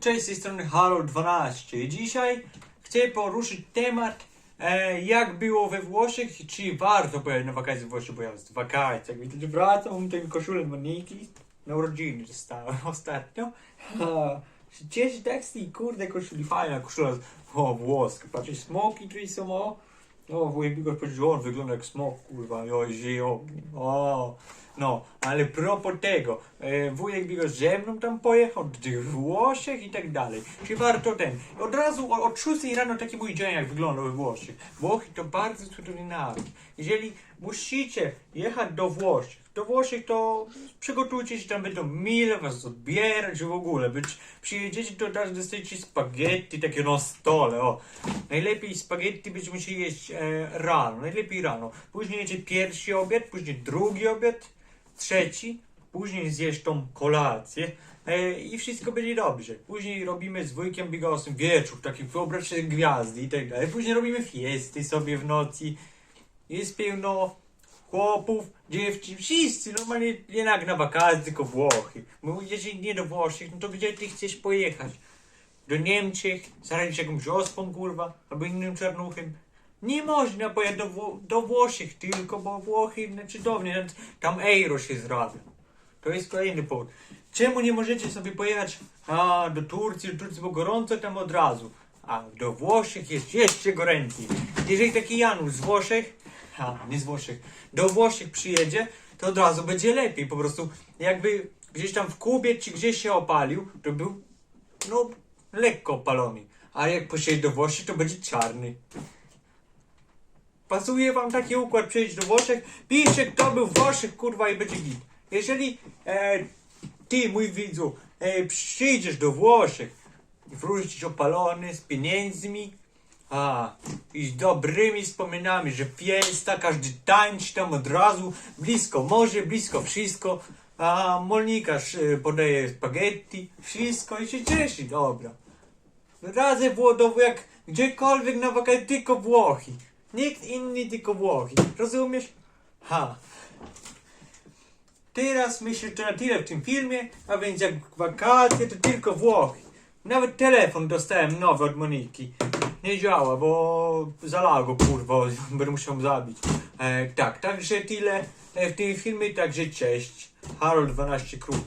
Cześć, z tej strony Harold12. Dzisiaj chcę poruszyć temat, e, jak było we Włoszech czy warto pojechać na wakacje we Włoszech, bo ja z wakacji, jak widzicie, wracam, ten koszulę Moniki, na urodziny dostałem ostatnio. Ha, się tak z tej kurde koszuli, fajna koszula, o włoska, patrzcie, smoki tutaj są, o. O, wujek Bigos powiedział, on wygląda jak smok, kurwa, oj, żyją, o. No, ale propos tego, e, wujek Bigos ze mną tam pojechał, do tych Włoszech i tak dalej. Czy warto ten? Od razu o- od 6 rano taki mój dzień, jak wygląda we Włoszech. Włochy to bardzo cudowny naród. Jeżeli musicie jechać do Włoszech, do Włoszech to przygotujcie się, tam będą mile was odbierać, w ogóle, być, przyjedziecie to teraz dostajecie spaghetti takie na stole, o. Najlepiej spaghetti będziecie musieli jeść e, rano, najlepiej rano. Później jecie pierwszy obiad, później drugi obiad, trzeci, później zjesz tą kolację e, i wszystko będzie dobrze. Później robimy z wujkiem Bigosem wieczór, taki wyobraź sobie gwiazdy i tak dalej. Później robimy fiesty sobie w nocy. Jest pełno chłopów, dziewczyn, wszyscy normalnie nie jak na wakacje, tylko Włochy. Bo jeżeli nie do Włoszech, no to gdzie ty chcesz pojechać? Do Niemczech, zaradzić jakąś ospą, kurwa, albo innym czarnuchem. Nie można pojechać do, do Włoszech tylko, bo Włochy, znaczy cudownie, tam euro się zrabia. To jest kolejny powód. Czemu nie możecie sobie pojechać a, do Turcji, do Turcji, bo gorąco tam od razu. A do Włoszech jest jeszcze goręcej. Jeżeli taki Janusz z Włoszech, a nie z Włoszech, do Włoszech przyjedzie, to od razu będzie lepiej. Po prostu jakby gdzieś tam w Kubie czy gdzieś się opalił, to był no lekko opalony. A jak pojedzie do Włoszech, to będzie czarny. Pasuje wam taki układ przyjść do Włoszech? Piszcie kto był w Włoszech, kurwa i będzie git. Jeżeli e, ty, mój widzu, e, przyjdziesz do Włoszech wrócisz opalony z pieniędzmi, a, i z dobrymi wspominami, że fiesta, każdy tańczy tam od razu, blisko morze, blisko wszystko, a Monika e, podaje spaghetti, wszystko i się cieszy, dobra. Razem Włodowo jak gdziekolwiek na wakacje, tylko Włochy. Nikt inny, tylko Włochy. Rozumiesz? Ha. Teraz myślę, że na tyle w tym filmie, a więc jak wakacje, to tylko Włochy. Nawet telefon dostałem nowy od Moniki. Nie działa, bo zalago, kurwa, będę musiał zabić. E, tak, także tyle e, w tym filmie, także cześć. Harold 12 Król.